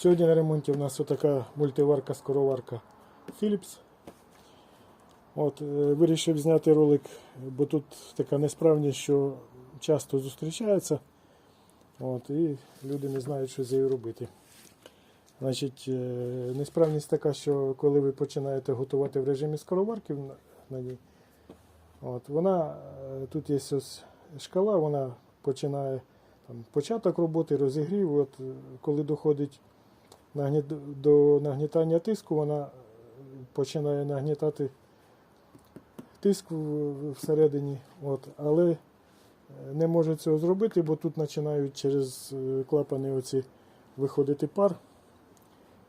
Сьогодні на ремонті у нас отака мультиварка скороварка Philips. От, е, вирішив зняти ролик, бо тут така несправність, що часто зустрічається. От, і люди не знають, що з нею робити. Значить, е, несправність така, що коли ви починаєте готувати в режимі скороварки на, ній, от, вона, е, тут є ось шкала, вона починає там, початок роботи, розігрів. От, коли доходить. До нагнітання тиску, вона е, починає нагнітати тиск всередині, от, але е, не може цього зробити, бо тут починають через е, клапани оці виходити пар.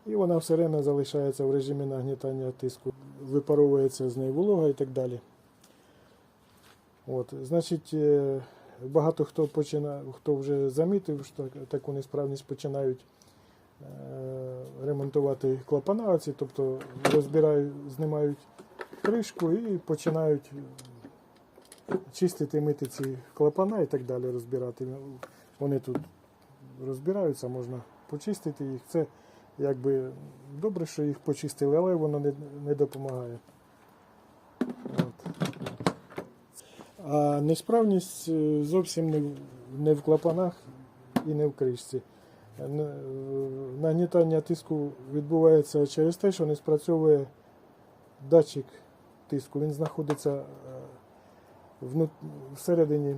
І вона все время залишається в режимі нагнітання тиску, випаровується з неї волога і так далі. От, значить, багато хто починає, хто вже замітив, що таку несправність починають ремонтувати клапана, оці, тобто розбирають, знімають кришку і починають чистити, мити ці клапана і так далі розбирати. Вони тут розбираються, можна почистити їх. Це якби добре, що їх почистили, але воно не, не допомагає. А несправність е, зовсім не в клапанах і не в кришці. Нагнітання тиску відбувається через те, що не спрацьовує датчик тиску. Він знаходиться е, всередині,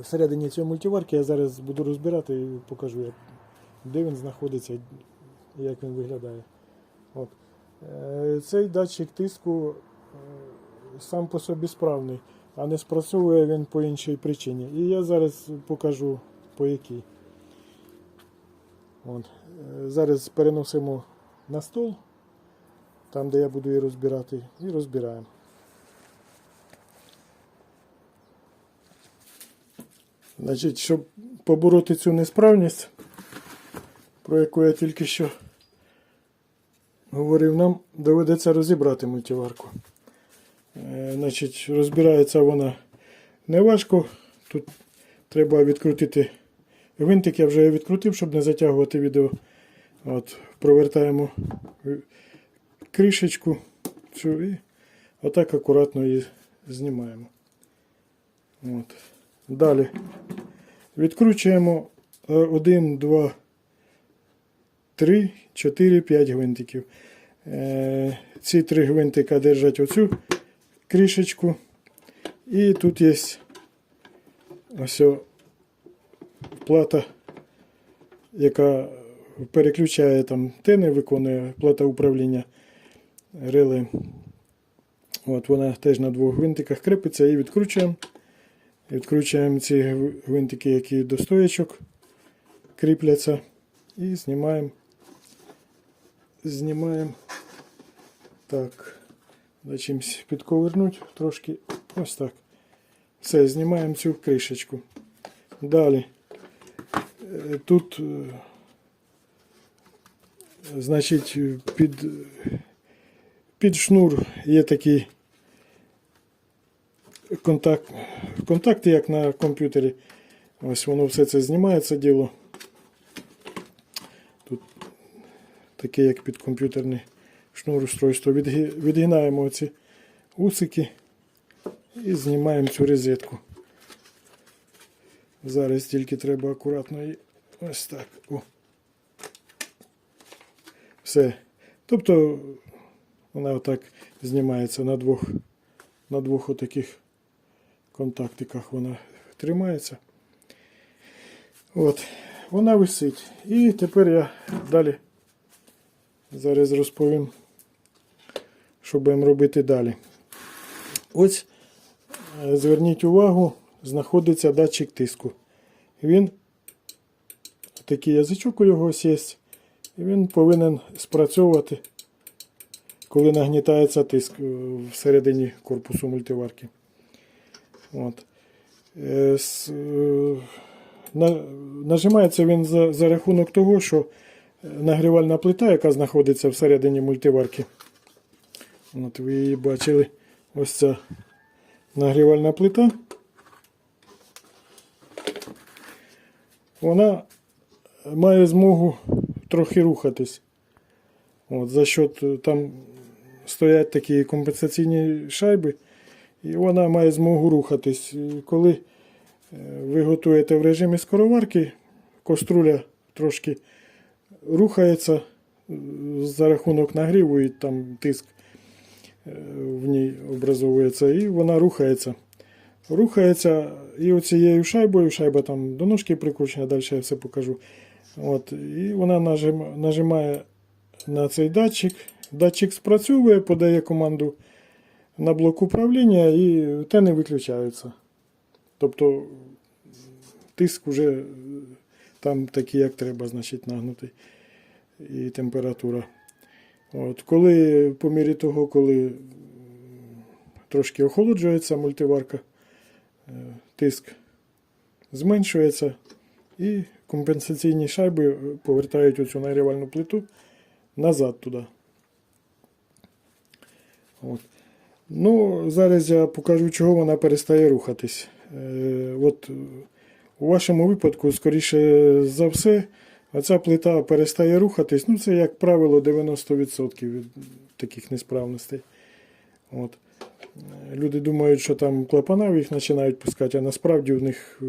всередині цієї мультиварки. Я зараз буду розбирати і покажу, де він знаходиться і як він виглядає. От. Е, Цей датчик тиску е, сам по собі справний, а не спрацьовує він по іншій причині. І я зараз покажу по якій. От. Е, Зараз переносимо на стол, там де я буду її розбирати, і розбираємо. Значить, щоб побороти цю несправність, про яку я тільки що говорив, нам доведеться розібрати мультиварку. Е, Значить, розбирається вона неважко. Тут треба відкрутити гвинтик, я вже відкрутив, щоб не затягувати відео. От, провертаємо кришечку цю і отак акуратно її знімаємо. От. Далі відкручуємо 1, 2, 3, 4, 5 гвинтиків. Е, Ці три гвинтика держать оцю кришечку. І тут є ось плата, яка переключає там тени, виконує плата управління реле. От вона теж на двох гвинтиках крепиться і відкручуємо. Відкручуємо ці гвинтики, які до стоячок кріпляться. І знімаємо. Знімаємо. Так. За чимось підковернуть трошки. Ось так. Все, знімаємо цю кришечку. Далі. Е, Тут, е, значить, під, під шнур є такий контакт, контакти, як на комп'ютері. Ось воно все це знімається діло. Тут таке, як під комп'ютерний шнур устройство. Відгинаємо ці усики і знімаємо цю розетку. Зараз тільки треба акуратно її ось так. О. Все. Тобто вона отак знімається на двох, на двох отаких контактиках вона тримається. От, вона висить. І тепер я далі зараз розповім, що будемо робити далі. Ось е, зверніть увагу, знаходиться датчик тиску. Він такий язичок у його ось є. І він повинен спрацьовувати, коли нагнітається тиск е, всередині корпусу мультиварки. От. Е, е, на- Нажимається він за, за рахунок того, що нагрівальна плита, яка знаходиться всередині мультиварки. От ви її бачили. Ось ця нагрівальна плита. Вона має змогу трохи рухатись. От, за е, там стоять такі компенсаційні шайби, і вона має змогу рухатись. Коли е, ви готуєте в режимі скороварки, коструля трошки рухається е, за рахунок нагріву і там тиск е, в ній образовується, і вона рухається. Рухається і оцією шайбою, шайба там до ножки прикручена, далі я все покажу. От, і вона нажим, нажимає на цей датчик. Датчик спрацьовує, подає команду на блок управління і тени виключаються. Тобто тиск вже там такий, як треба, значить, нагнутий. І температура. От, коли, по мірі того, коли трошки охолоджується мультиварка, тиск зменшується і компенсаційні шайби е, повертають оцю нагрівальну плиту назад туди. От. Ну, зараз я покажу, чого вона перестає рухатись. Е, от е, у вашому випадку, скоріше за все, оця плита перестає рухатись. Ну, це, як правило, 90% від таких несправностей. От. Люди думають, що там клапана їх починають пускати, а насправді в них е,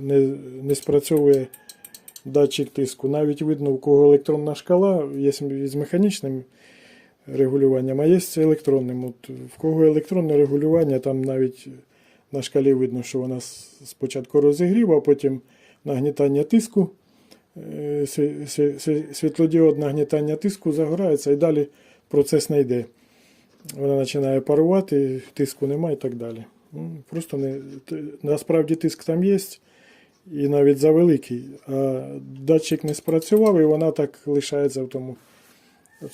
не, не спрацьовує датчик тиску. Навіть видно, у кого електронна шкала, є з механічним регулюванням, а є з електронним. От в кого електронне регулювання, там навіть на шкалі видно, що вона спочатку розігрів, а потім нагнітання тиску. е, сві- сві- сві- Світлодіод нагнітання тиску загорається і далі процес не йде. Вона починає парувати, тиску немає і так далі. Ну, Просто не, насправді тиск там є, і навіть завеликий, а датчик не спрацював, і вона так лишається в тому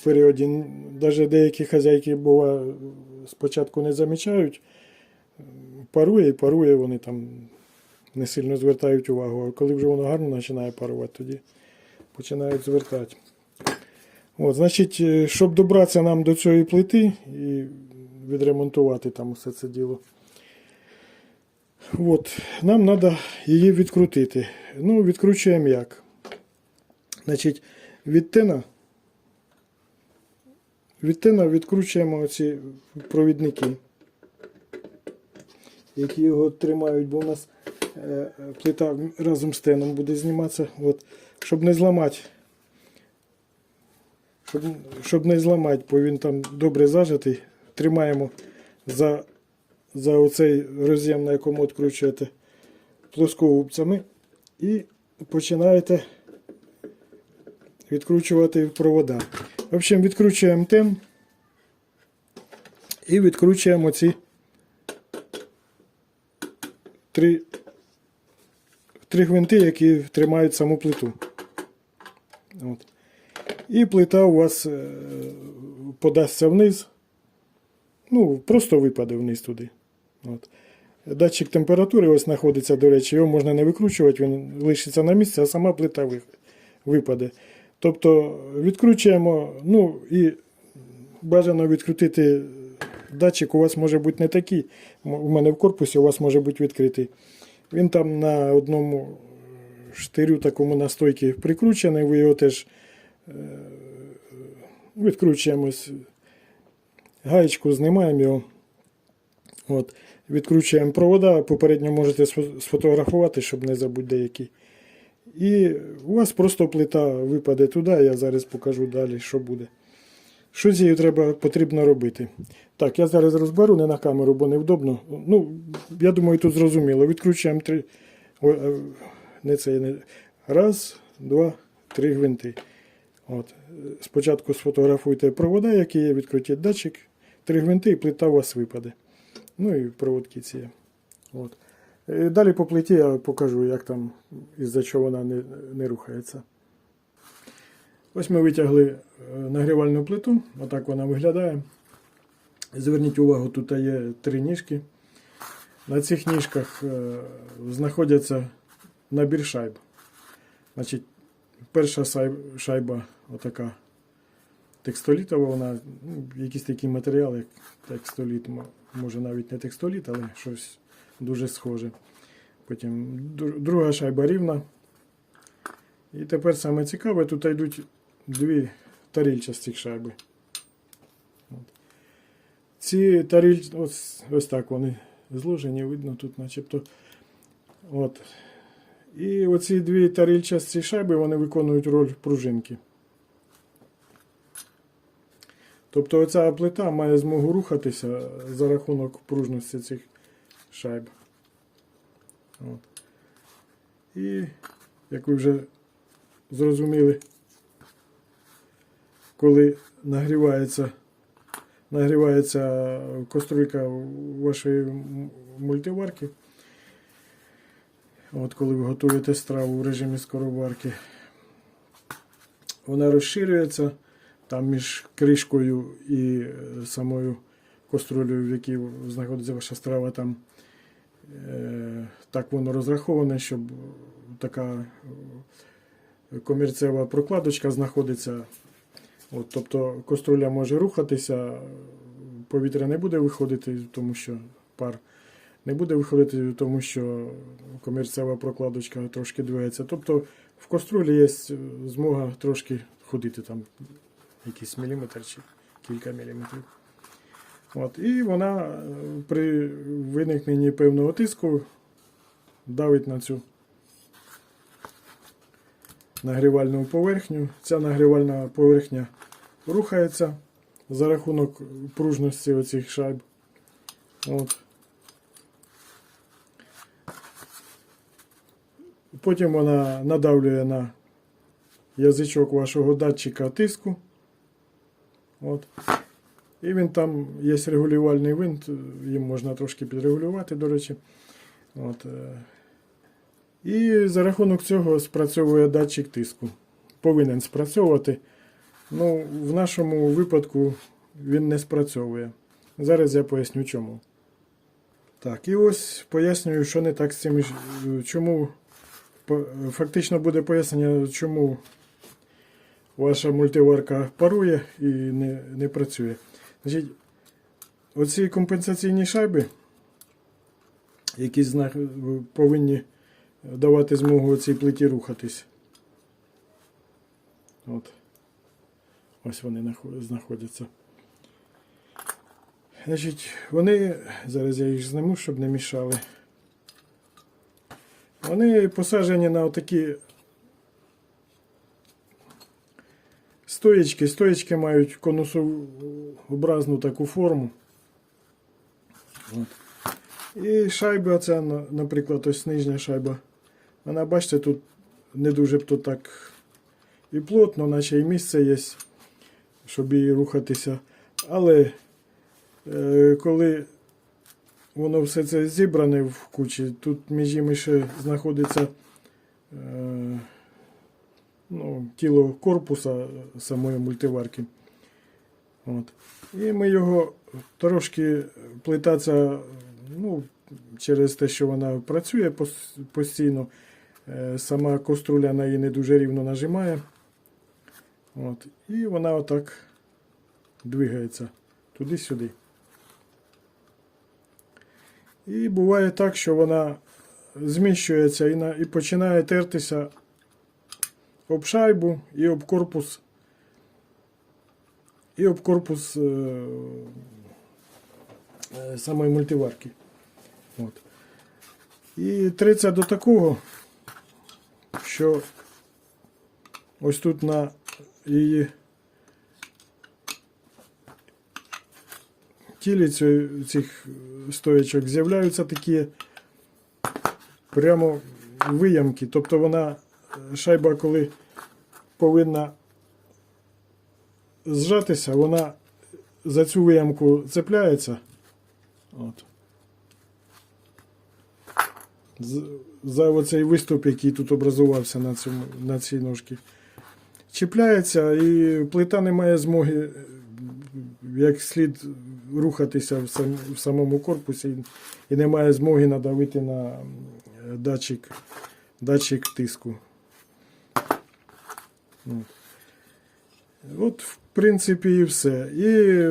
періоді. Навіть деякі хазяйки бува, спочатку не замічають, парує і парує, вони там не сильно звертають увагу. А коли вже воно гарно починає парувати, тоді починають звертати. От, значить, е, щоб добратися нам до цієї плити і відремонтувати там усе це діло. От, нам треба її відкрутити. Ну, відкручуємо як. Значить, від тена, від тена відкручуємо оці провідники, які його тримають, бо у нас е, е, плита разом з теном буде зніматися. От, щоб не зламати. Щоб, щоб не зламати, бо він там добре зажатий, тримаємо за, за оцей роз'єм, на якому відкручуєте плоскогубцями, і починаєте відкручувати провода. В общем, відкручуємо тен і відкручуємо ці три, три гвинти, які тримають саму плиту. От. І плита у вас е, подасться вниз. Ну, просто випаде вниз туди. От. Датчик температури ось знаходиться, до речі, його можна не викручувати, він лишиться на місці, а сама плита випаде. Тобто відкручуємо, ну і бажано відкрутити датчик, у вас може бути не такий. У мене в корпусі у вас може бути відкритий. Він там на одному штирю такому на стойці прикручений, ви його теж відкручуємо ось гаєчку, знімаємо його. От. Відкручуємо провода, попередньо можете сфотографувати, щоб не забути деякі. І у вас просто плита випаде туди, я зараз покажу далі, що буде. Що з нею треба, потрібно робити. Так, я зараз розберу не на камеру, бо невдобно. Ну, я думаю, тут зрозуміло. Відкручуємо три. е, Не це, не... Раз, два, три гвинти. От. Спочатку сфотографуйте провода, які є, відкрутіть датчик, три гвинти і плита у вас випаде. Ну і проводки ці. От. Е, Далі по плиті я покажу, як там, із-за чого вона не, не рухається. Ось ми витягли е, нагрівальну плиту, отак вона виглядає. Зверніть увагу, тут є три ніжки. На цих ніжках е, знаходяться набір шайб. Значить, перша шайба отака текстолітова, вона ну, якийсь такий матеріал, як текстоліт, може навіть не текстоліт, але щось дуже схоже. Потім друга шайба рівна. І тепер саме цікаве, тут йдуть дві тарільчасті шайби. От. Ці таріль... ось, ось так вони зложені, видно тут начебто. От. І оці дві тарільчасті шайби вони виконують роль пружинки. Тобто оця плита має змогу рухатися за рахунок пружності цих шайб. От. І, як ви вже зрозуміли, коли нагрівається, нагрівається каструлька вашої мультиварки, от коли ви готуєте страву в режимі скороварки, вона розширюється там між кришкою і е, самою каструлею, в якій знаходиться ваша страва, там е, так воно розраховане, щоб така е, комірцева прокладочка знаходиться. От, тобто каструля може рухатися, повітря не буде виходити, тому що пар не буде виходити, тому що комірцева прокладочка трошки двигається. Тобто в каструлі є змога трошки ходити там якийсь міліметр чи кілька міліметрів. От, і вона е, при виникненні певного тиску давить на цю нагрівальну поверхню. Ця нагрівальна поверхня рухається за рахунок пружності оцих шайб. От. Потім вона надавлює на язичок вашого датчика тиску. От. І він там є регулювальний винт, їм можна трошки підрегулювати, до речі. От. е. І за рахунок цього спрацьовує датчик тиску. Повинен спрацьовувати. Ну, в нашому випадку він не спрацьовує. Зараз я поясню чому. Так, і ось пояснюю, що не так з цими. ж- Чому фактично буде пояснення, чому ваша мультиварка парує і не, не працює. Значить, оці компенсаційні шайби, які повинні давати змогу цій плиті рухатись. От. Ось вони знаходяться. Значить, вони, зараз я їх зніму, щоб не мішали. Вони посаджені на отакі стоєчки. Стоєчки мають конусообразну таку форму. От. І шайба, ця, наприклад, ось нижня шайба. Вона, бачите, тут не дуже б то так і плотно, наче і місце є, щоб її рухатися. Але е, коли воно все це зібране в кучі, тут між ними ще знаходиться е, ну, тіло корпуса самої мультиварки. От. І ми його трошки плита ця, ну, через те, що вона працює постійно, е, сама коструля на її не дуже рівно нажимає. От. І вона отак двигається туди-сюди. І буває так, що вона зміщується і, на, і починає тертися об шайбу і об корпус. І об корпус е, е, самої мультиварки. От. І триться до такого, що ось тут на її тілі цих стоячок з'являються такі прямо виямки. Тобто вона, е, шайба, коли повинна зжатися, вона за цю виямку цепляється. От. За оцей виступ, який тут образувався на, цьому, на цій ножці. Чіпляється і плита не має змоги як слід рухатися в, сам, в самому корпусі і, і не змоги надавити на датчик, датчик тиску. От. От, в принципі, і все. І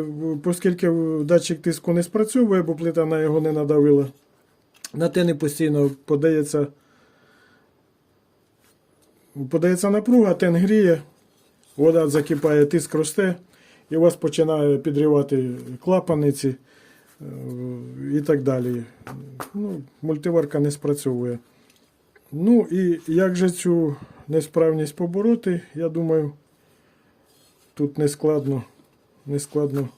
оскільки датчик тиску не спрацьовує, бо плита на його не надавила, на те не постійно подається подається напруга, тен гріє, вода закипає, тиск росте, і у вас починає підривати клапаниці е, і так далі. Ну, мультиварка не спрацьовує. Ну і як же цю несправність побороти, я думаю, тут не складно, не складно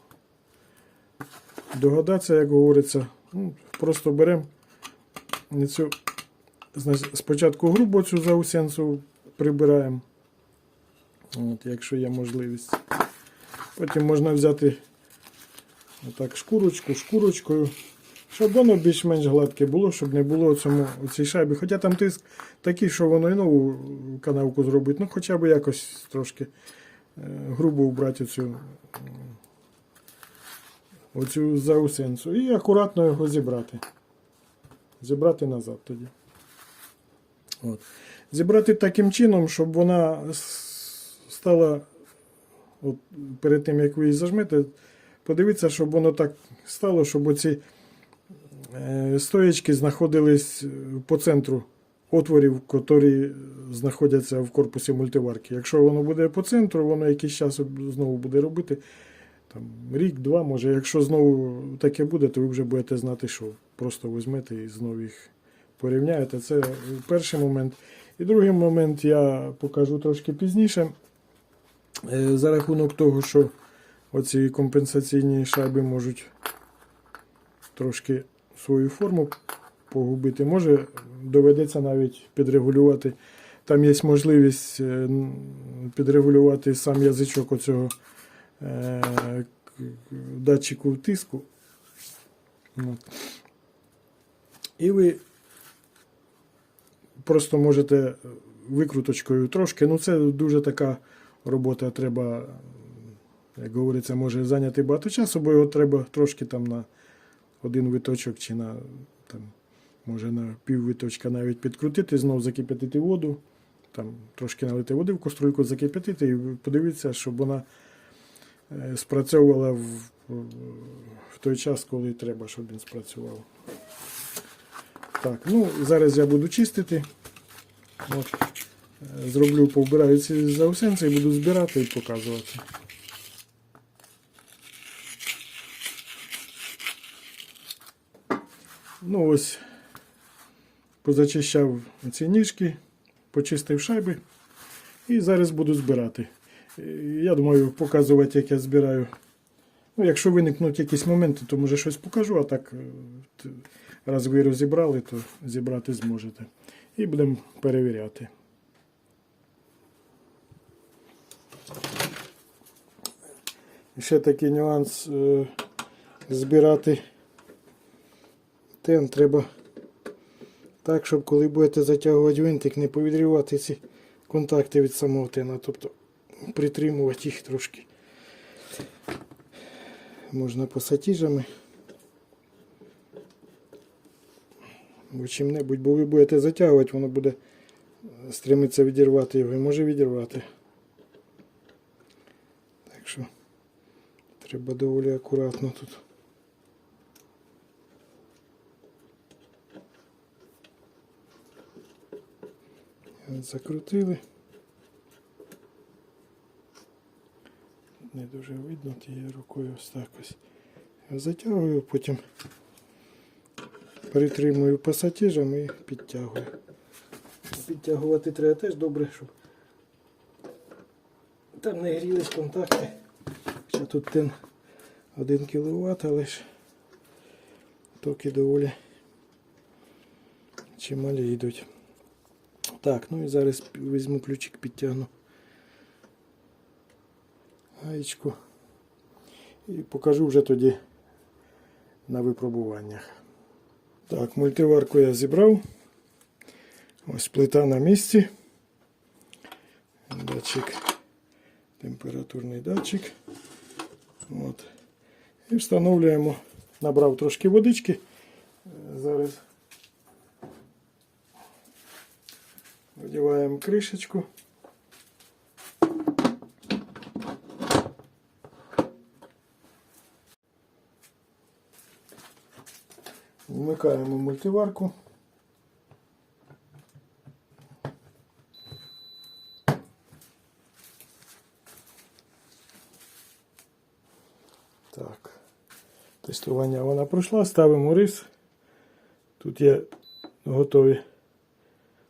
догадатися, як говориться. Ну, просто беремо цю, спочатку грубо цю заусенцю прибираємо, от, якщо є можливість. Потім можна взяти отак шкурочку, шкурочкою, щоб воно більш-менш гладке було, щоб не було цьому у цій шайбі. Хоча там тиск такий, що воно і нову канавку зробить, ну хоча б якось трошки е, грубо убрати оцю, оцю заусенцю і акуратно його зібрати. Зібрати назад тоді. От. Зібрати таким чином, щоб вона стала от, перед тим, як ви її зажмете, подивіться, щоб воно так стало, щоб оці е, стоячки знаходились е, по центру отворів, які знаходяться в корпусі мультиварки. Якщо воно буде по центру, воно якийсь час знову буде робити. Там, рік, два, може. Якщо знову таке буде, то ви вже будете знати, що просто візьмете і знову їх порівняєте. Це перший момент. І другий момент я покажу трошки пізніше. Е, За рахунок того, що оці компенсаційні шайби можуть трошки свою форму погубити, може доведеться навіть підрегулювати. Там є можливість е, підрегулювати сам язичок оцього е, датчику тиску. І ви просто можете викруточкою трошки. Ну, це дуже така робота треба, як говориться, може зайняти багато часу, бо його треба трошки там на один виточок чи на там, може на пів виточка навіть підкрутити, знов закип'ятити воду, там трошки налити води в каструльку, закип'ятити і подивитися, щоб вона е, спрацьовувала в, в той час, коли треба, щоб він спрацював. Так, ну зараз я буду чистити. От. Е, Зроблю, повбираю ці заусенці і буду збирати і показувати. Ну ось, позачищав ці ніжки, почистив шайби і зараз буду збирати. Е, Я думаю, показувати, як я збираю. Ну, якщо виникнуть якісь моменти, то може щось покажу, а так, е, раз ви розібрали, то зібрати зможете. І будемо перевіряти. Ще такий нюанс е, збирати тен треба так, щоб коли будете затягувати винтик, не повідрівати ці контакти від самого тена, тобто притримувати їх трошки. Можна пасатіжами. Або чим-небудь, бо ви будете затягувати, воно буде стремитися відірвати його і може відірвати. Так що треба доволі акуратно тут. Закрутили. Не дуже видно тією рукою ось так ось. Затягую, потім притримую пасатижем і підтягую. Підтягувати треба теж добре, щоб там не грілись контакти. Хоча тут тен 1 кВт, але ж токи доволі чималі йдуть. Так, ну і зараз візьму ключик, підтягну гаєчку і покажу вже тоді на випробуваннях. Так, мультиварку я зібрав. Ось плита на місці. Датчик, температурний датчик. От. І встановлюємо, набрав трошки водички. Зараз Вдіваємо кришечку. Вмикаємо мультиварку. Тестування вона пройшла, ставимо рис. Тут є готові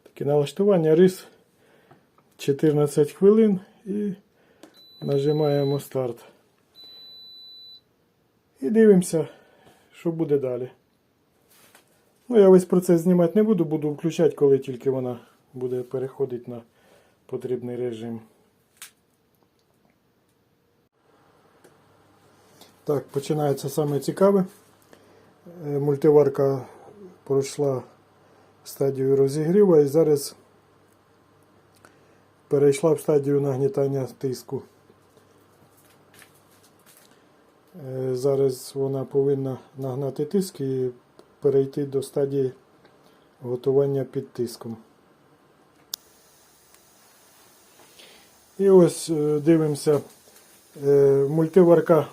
такі налаштування. Рис 14 хвилин і нажимаємо старт. І дивимося, що буде далі. Ну, я весь процес знімати не буду, буду включати, коли тільки вона буде переходити на потрібний режим. Так, починається саме цікаве. Е, Мультиварка пройшла стадію розігріву і зараз перейшла в стадію нагнітання тиску. Е, Зараз вона повинна нагнати тиск і перейти до стадії готування під тиском. І ось е, дивимося, мультиварка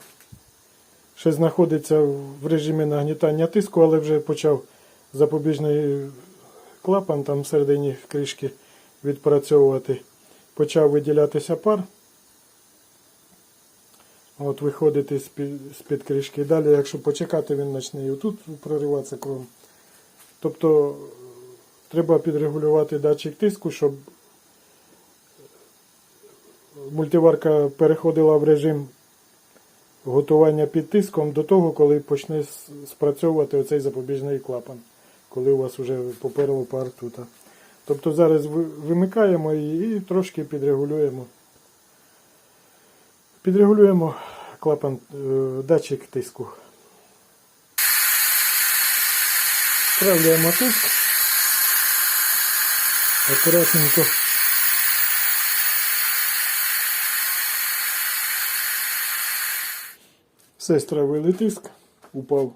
ще знаходиться в режимі нагнітання тиску, але вже почав запобіжний клапан там всередині кришки відпрацьовувати. Почав виділятися пар. От виходити з-під, кришки. Далі, якщо почекати, він почне і тут прориватися кром. Тобто треба підрегулювати датчик тиску, щоб мультиварка переходила в режим готування під тиском до того, коли почне спрацьовувати оцей запобіжний клапан, коли у вас вже поперло пар тут. Тобто зараз вимикаємо її і трошки підрегулюємо. Підрегулюємо клапан, е, датчик тиску. Справляємо тиск. Акуратненько. Все стравили тиск, упав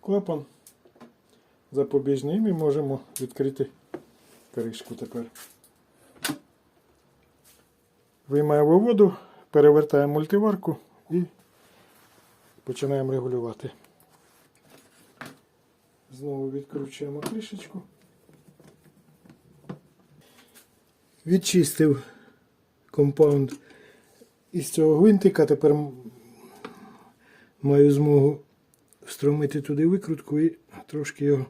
клапан запобіжний, ми можемо відкрити кришку тепер. Виймаємо воду, перевертаємо мультиварку і починаємо регулювати. Знову відкручуємо кришечку. Відчистив компаунд із цього гвинтика. Тепер маю змогу встромити туди викрутку і трошки його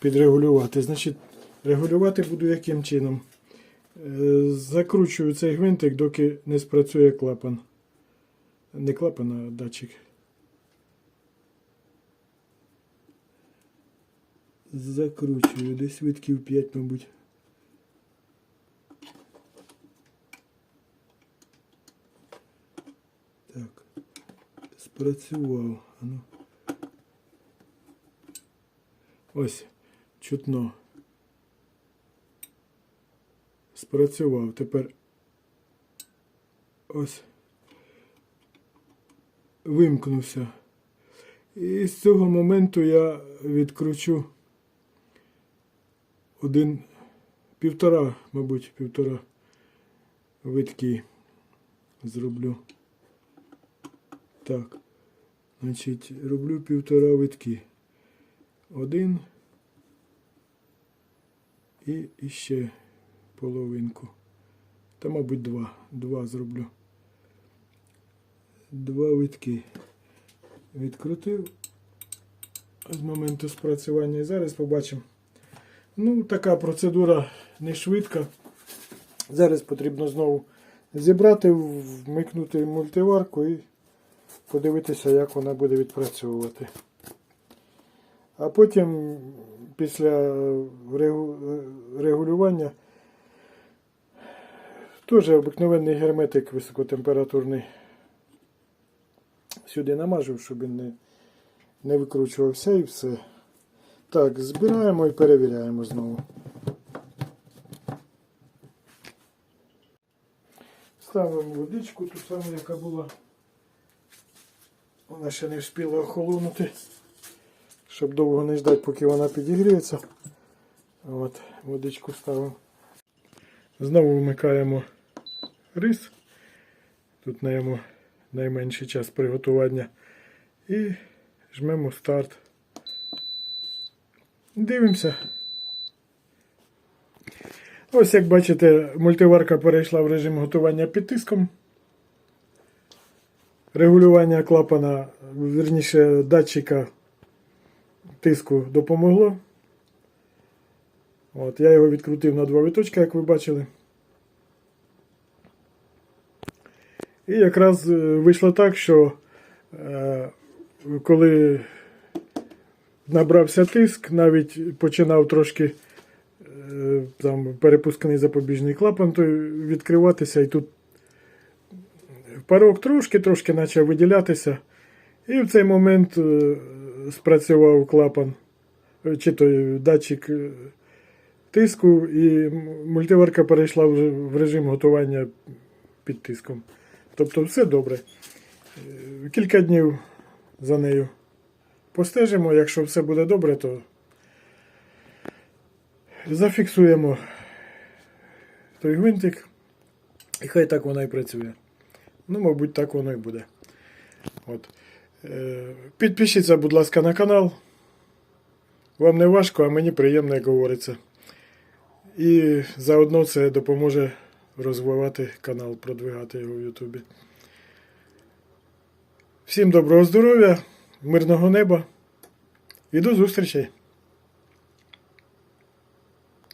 підрегулювати. Значить, регулювати буду яким чином. Е, Закручую цей гвинтик, доки не спрацює клапан. Не клапан, а датчик. Закручую десь витків 5, мабуть. Так. Спрацював. А ну. Ось, чутно. Спрацював. Тепер ось вимкнувся. І з цього моменту я відкручу один півтора, мабуть, півтора витки зроблю. Так. Значить, роблю півтора витки. Один і іще половинку. Та, мабуть, два. Два зроблю. Два витки. Відкрутив з моменту спрацювання. І зараз побачимо. Ну, така процедура не швидка. Зараз потрібно знову зібрати, вмикнути мультиварку і подивитися, як вона буде відпрацьовувати. А потім, після регулювання, теж обикновенний герметик високотемпературний сюди намажу, щоб він не, не викручувався і все. Так, збираємо і перевіряємо знову. Ставимо водичку, ту саму, яка була. Вона ще не встигла охолонути, щоб довго не ждати, поки вона підігріється. От, водичку ставимо. Знову вмикаємо рис. Тут наємо найменший час приготування. І жмемо старт. Дивимося. Ось як бачите, мультиварка перейшла в режим готування під тиском. Регулювання клапана, вірніше датчика тиску допомогло. От, я його відкрутив на два виточки, як ви бачили. І якраз е, вийшло так, що е, коли набрався тиск, навіть починав трошки е, там перепускний запобіжний клапан той відкриватися, і тут парок трошки-трошки почав виділятися. І в цей момент е, спрацював клапан, е, чи той датчик е, тиску, і мультиварка перейшла в режим готування під тиском. Тобто все добре. Кілька днів за нею постежимо. Якщо все буде добре, то зафіксуємо той гвинтик. І хай так вона і працює. Ну, мабуть, так воно і буде. От. Е, Підпишіться, будь ласка, на канал. Вам не важко, а мені приємно, як говориться. І заодно це допоможе розвивати канал, продвигати його в Ютубі. Всім доброго здоров'я, мирного неба і до зустрічей!